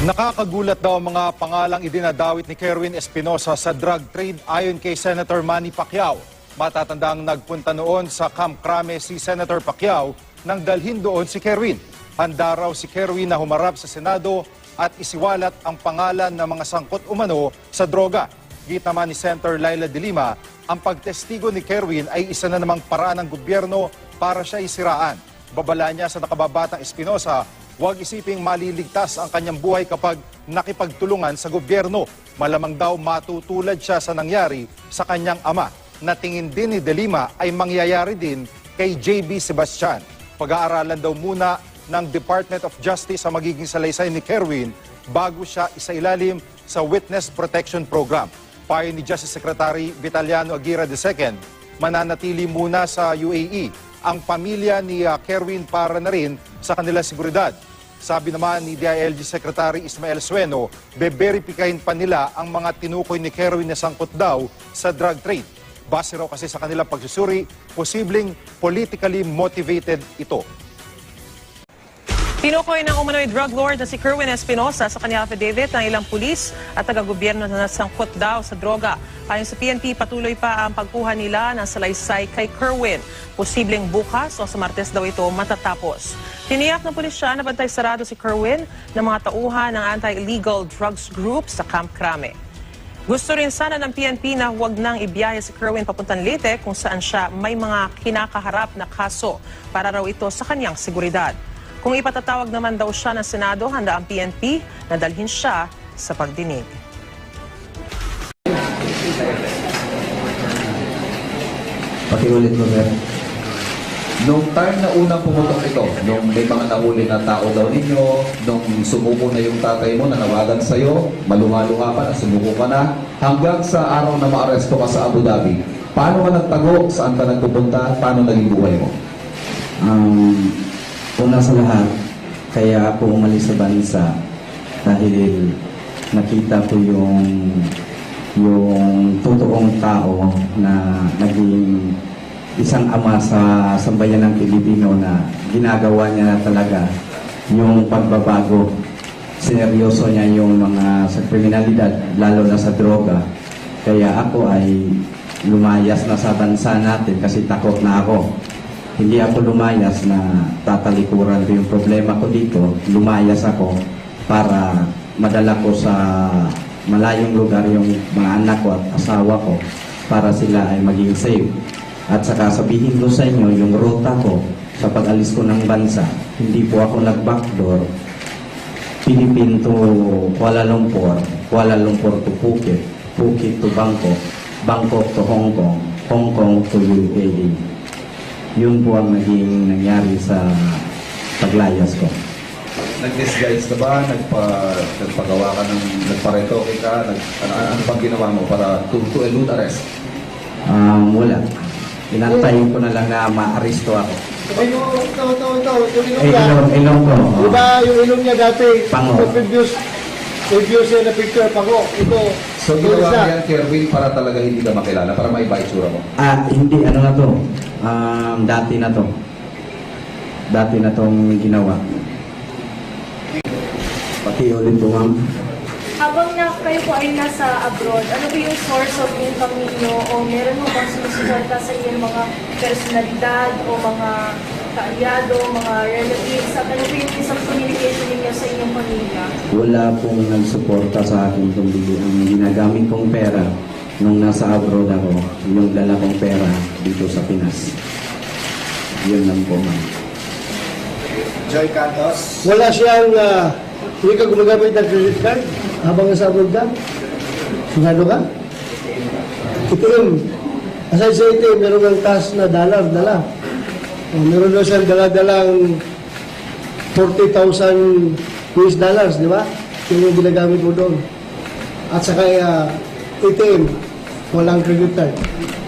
Nakakagulat daw ang mga pangalang idinadawit ni Kerwin Espinosa sa drug trade ayon kay Senator Manny Pacquiao. Matatandang nagpunta noon sa Camp Crame si Senator Pacquiao nang dalhin doon si Kerwin. Handa raw si Kerwin na humarap sa Senado at isiwalat ang pangalan ng mga sangkot umano sa droga. Git naman ni Senator Laila de Lima, ang pagtestigo ni Kerwin ay isa na namang paraan ng gobyerno para siya isiraan. Babala niya sa nakababatang Espinosa, huwag isiping maliligtas ang kanyang buhay kapag nakipagtulungan sa gobyerno. Malamang daw matutulad siya sa nangyari sa kanyang ama na tingin din ni De Lima ay mangyayari din kay JB Sebastian. Pag-aaralan daw muna ng Department of Justice ang magiging salaysay ni Kerwin bago siya isailalim sa Witness Protection Program. Payo ni Justice Secretary Vitaliano Aguirre II, mananatili muna sa UAE ang pamilya ni uh, Kerwin para na rin sa kanila seguridad. Sabi naman ni DILG Secretary Ismael Sueno, beberipikahin pa nila ang mga tinukoy ni Kerwin na sangkot daw sa drug trade. Base raw kasi sa kanilang pagsusuri, posibleng politically motivated ito. Tinukoy ng umano'y drug lord na si Kerwin Espinosa sa kanyang affidavit ng ilang pulis at taga-gobyerno na nasangkot daw sa droga. Ayon sa PNP, patuloy pa ang pagkuha nila ng salaysay kay Kerwin. Posibleng bukas o sa Martes daw ito matatapos. Tiniyak ng pulisya na bantay sarado si Kerwin ng mga tauhan ng anti-illegal drugs group sa Camp Crame. Gusto rin sana ng PNP na huwag nang ibiyahe si Kerwin papuntang Leyte kung saan siya may mga kinakaharap na kaso para raw ito sa kanyang seguridad. Kung ipatatawag naman daw siya ng Senado, handa ang PNP na dalhin siya sa pagdinig. Pakiulit mo, Mer. Nung time na unang pumutok ito, nung may mga nahuli na tao daw ninyo, nung sumuko na yung tatay mo, nanawagan sa'yo, maluha-luha pa na, sumuko ka na, hanggang sa araw na maaresto ka sa Abu Dhabi, paano ka nagtago, saan ka nagpupunta, paano naging buhay mo? Um, una sa lahat, kaya ako umalis sa bansa dahil nakita ko yung yung totoong tao na naging isang ama sa sambayan ng Pilipino na ginagawa niya talaga yung pagbabago. Sineryoso niya yung mga sa kriminalidad, lalo na sa droga. Kaya ako ay lumayas na sa bansa natin kasi takot na ako hindi ako lumayas na tatalikuran ko yung problema ko dito. Lumayas ako para madala ko sa malayong lugar yung mga anak ko at asawa ko para sila ay maging safe. At saka sabihin ko sa inyo yung ruta ko sa pag-alis ko ng bansa. Hindi po ako nag-backdoor. Philippine to Kuala Lumpur, Kuala Lumpur to Phuket, Phuket to Bangkok, Bangkok to Hong Kong, Hong Kong to UAE yun po ang naging nangyari sa paglayas ko. Nag-disguise ka ba? Nagpa, nagpagawa ka ng, nagparetoke ka? Nag, ano, ano bang ginawa mo para to, to elude arrest? Um, wala. Inantayin ko na lang na ma-aristo ako. Ay, yung, ito, ito, ito, yung ilong Eh, niya. ilong, ilong ko. Di ba yung ilong niya dati, Pango. ito previous, previous yan na picture, pango. Ito, So tulis ginawa yan, Kerwin, para talaga hindi ka makilala, para maiba itsura mo. Ah, hindi, ano na to? Um, dati na to. Dati na tong ginawa. Pati ulit po, ma'am. Habang na kayo po ay nasa abroad, ano ba yung source of income ninyo o meron mo bang sinusuporta sa inyong mga personalidad o mga kaalyado, mga relatives? At ano ba yung isang communication ninyo sa inyong pamilya? Wala pong nagsuporta sa akin kundi ang ginagamit kong pera nung nasa abroad ako, yung dala kong pera dito sa Pinas. Yun lang po, ma'am. Joy Cantos. Wala siyang, uh, hindi ka gumagamit ng credit card habang nasa abroad ka. Sigado ka? Ito yun. Aside sa ito, meron ng cash na dollar, dala. O, meron daw siyang dala-dalang 40,000 US dollars, di ba? Yun yung ginagamit mo doon. At saka uh, ATM, walang card.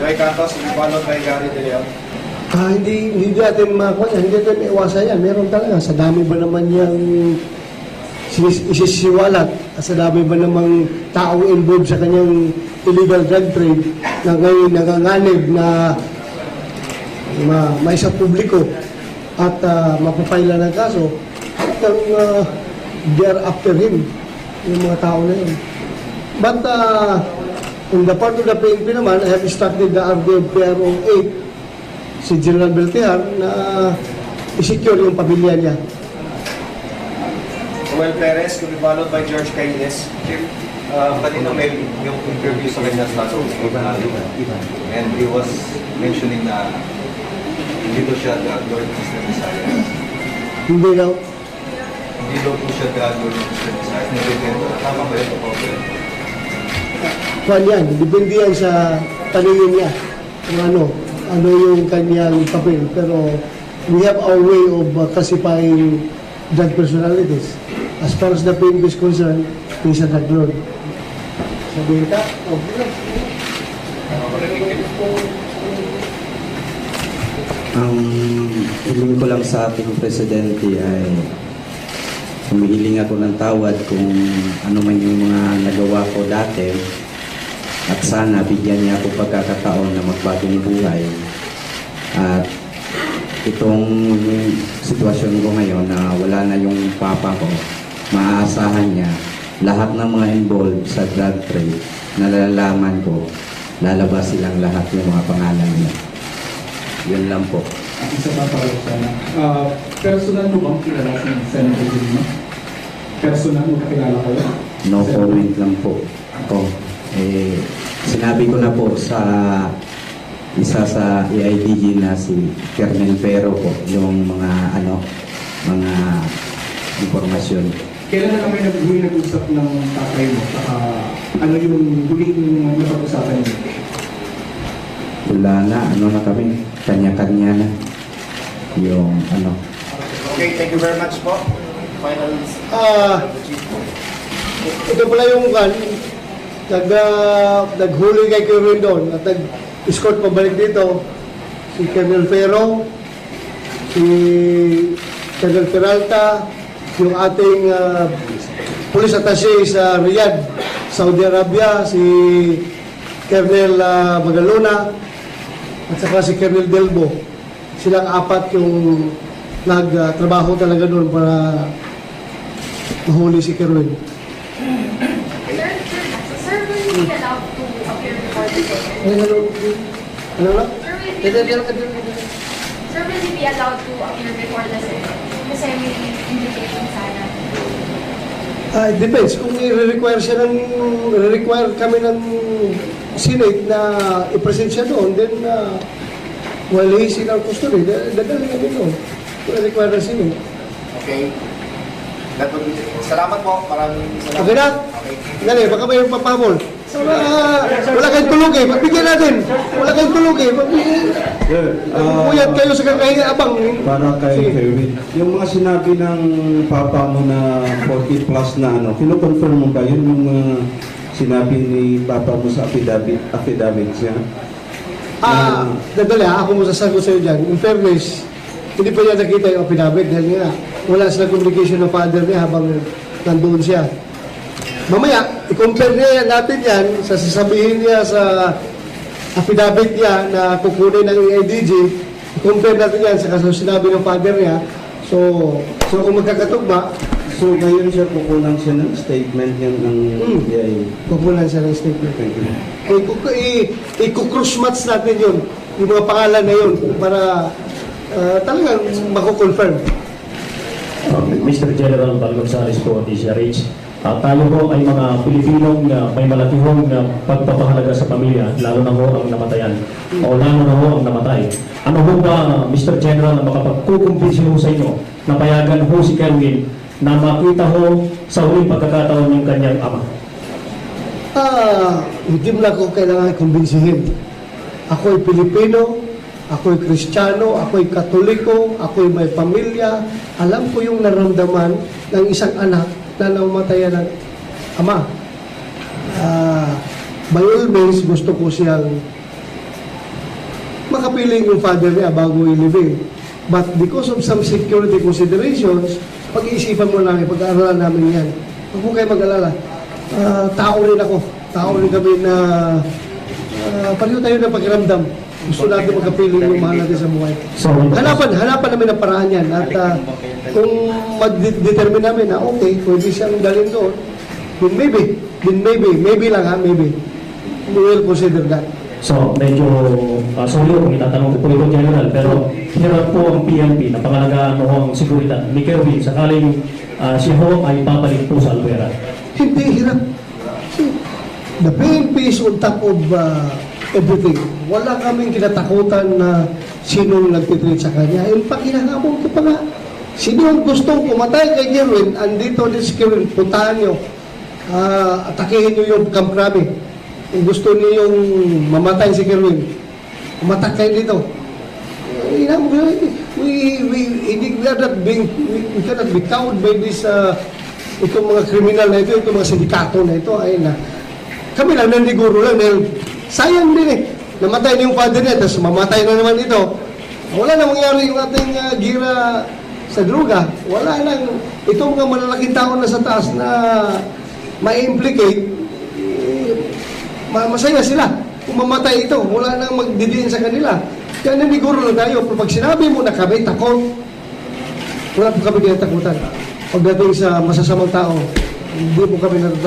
Joy Cantos, followed by Gary De Leon. Ah, hindi, hindi natin makakuha yan. Hindi natin maiwasan yan. Meron talaga. Sa dami ba naman yung isisiwalat Sa dami ba namang taong involved sa kanyang illegal drug trade na ngayon nanganganib na ma maisa publiko at uh, mapapaila ng kaso hanggang uh, they are after him yung mga tao na yun. But uh, on the part of the PNP naman, I have started the RDO PRO 8 si General Beltiar na i-secure yung pamilya niya. Joel Perez, to be followed by George Caines. Uh, kanina may yung interview sa kanya sa and he was mentioning na hindi daw siya lord ng Eastern Visayas. Hindi daw. Hindi daw po siya lord ng. Nabibento. Tama ba yun? Opo. Kwan yan, depende yan sa taningin niya kung ano, ano yung kanyang papel. Pero we have our way of uh, classifying drug personalities. As far as the PNP is concerned, he's a drug lord. Sabihin ka, okay lang. Ang hiling ko lang sa ating presidente ay humihiling ako ng tawad kung ano man yung mga nagawa ko dati at sana bigyan niya ako pagkakataon na magbagong buhay at itong sitwasyon ko ngayon na wala na yung papa ko maaasahan niya lahat ng mga involved sa drug trade nalalaman ko lalabas silang lahat yung mga pangalan niya yun lang po. Ang isa pa pala sana. Ah, personal mo bang kilala si Senator Dilma? Personal mo kilala kayo? No comment lang po ako. Eh, sinabi ko na po sa isa sa EIDG na si Kermen Pero po yung mga ano mga impormasyon. Kailan na kami nag-huli nag-usap ng tatay mo? Saka ano yung huling napag-usapan niyo? Wala na, ano na kami, kanya-kanya na yung ano. Okay, thank you very much po. Final Ah, ito pala yung kan, nag, uh, naghuli kay Kerwin doon at nag-escort pabalik dito si Colonel Ferro, si Colonel Peralta, yung ating uh, police attaché sa Riyadh, Saudi Arabia, si Colonel uh, Magalona, at saka si Colonel Delbo. Silang apat yung nagtrabaho talaga doon para mahuli si Kerwin. Sir, sir, sir, will you be allowed to appear before the Senate? Ano, na? Sir, will you be, allowed to appear before the Senate? Kasi may invitation sana. Ah, it depends. Kung i-require siya ng, i-require kami ng Senate na i-present siya doon, then uh, while he's in our custody, da- dadali kami doon. Kung i-require ng Senate. Okay. That would be Salamat po. Maraming salamat. Okay na? Okay. Dali, baka may papamol. Wala, wala kayong tulog eh. Pagbigyan natin. Wala kayong tulog eh. Pagbigyan. Puyat kayo sa kakahinga abang. Para kay. Kerwin. Yung mga sinabi ng papa mo na 40 plus na ano, kino-confirm mo ba yun yung mga sinabi ni papa mo sa affidavit, affidavit siya? Ah, dadali ha, ako masasagot sa'yo dyan. In fairness, hindi pa niya nakita yung affidavit dahil nga wala silang communication ng father niya habang nandoon siya. Mamaya, i-compare niya natin yan sa sasabihin niya sa affidavit niya na kukunin ng EIDG, i-compare natin yan sa kaso sinabi ng father niya. So, so kung magkakatugma, So ngayon siya kukunan siya ng statement yan ng Hmm. DIA. kukunan siya ng statement. Thank you. i- i- i-cross match natin yun, yung mga pangalan na yun, para ah, talagang mako-confirm. Mr. General Val Gonzales po, DCRH. Ah, tayo po ay mga Pilipinong uh, may malakihong uh, pagpapahalaga sa pamilya, lalo na ho ang namatayan o lalo na ho ang namatay. Ano ho ba, Mr. General, na makapagkukumpinsin ho sa inyo na payagan ho si Kelvin na makita ho sa huling pagkakataon yung kanyang ama? Ah, hindi mo na ako kailangan kumbinsihin. Ako'y Pilipino, ako'y Kristiyano, ako'y Katoliko, ako'y may pamilya. Alam ko yung naramdaman ng isang anak na namatayan ng ama. Ah, by all means, gusto ko siyang makapiling yung father niya bago ilibing. But because of some security considerations, pag-iisipan mo namin, pag-aaralan namin yan. Huwag mo kayo mag-alala. ah, tao rin ako. Tao rin kami na ah, pareho tayo ng pakiramdam. Gusto natin magkapiling yung mahal natin sa buhay. Hanapan, hanapan namin ang paraan yan. At ah, kung mag-determine namin na okay, pwede siyang dalhin doon, then maybe, then maybe, maybe lang ha, maybe. We will consider that. So, medyo, uh, sorry kung itatanong ko po ito, General, pero hirap po ang PNP na pangalagaan mo ang seguridad ni Kerwin sakaling uh, si Ho ay papalit po sa Alvera. Hindi hirap. The PNP is on top of uh, everything. Wala kaming kinatakutan na sinong nagtitreat sa kanya. In fact, hinahabol ko pa nga. Sino ang gustong pumatay kay Jerwin, andito din si Kerwin, puntahan nyo. Ah, atakihin nyo yung Camp Krabi. Kung gusto niyo yung mamatay si Kerwin, umatak kayo dito. Eh, ko, we, we, hindi, we are not being, we, we cannot be cowed by this, uh, itong mga kriminal na ito, itong mga sindikato na ito, ay na, kami lang nandiguro lang dahil sayang din eh. Namatay na yung father niya, tapos mamatay na naman ito. Wala na mangyari yung ating uh, gira sa droga. Wala lang. Itong mga malalaking tao na sa taas na ma-implicate, eh, ma- masaya sila. Kung mamatay ito, wala nang magdidiin sa kanila. Kaya naniguro lang tayo. Pero pag sinabi mo na kami takot, wala po kami kinatakutan. Pagdating sa masasamang tao, hindi po kami natatakot.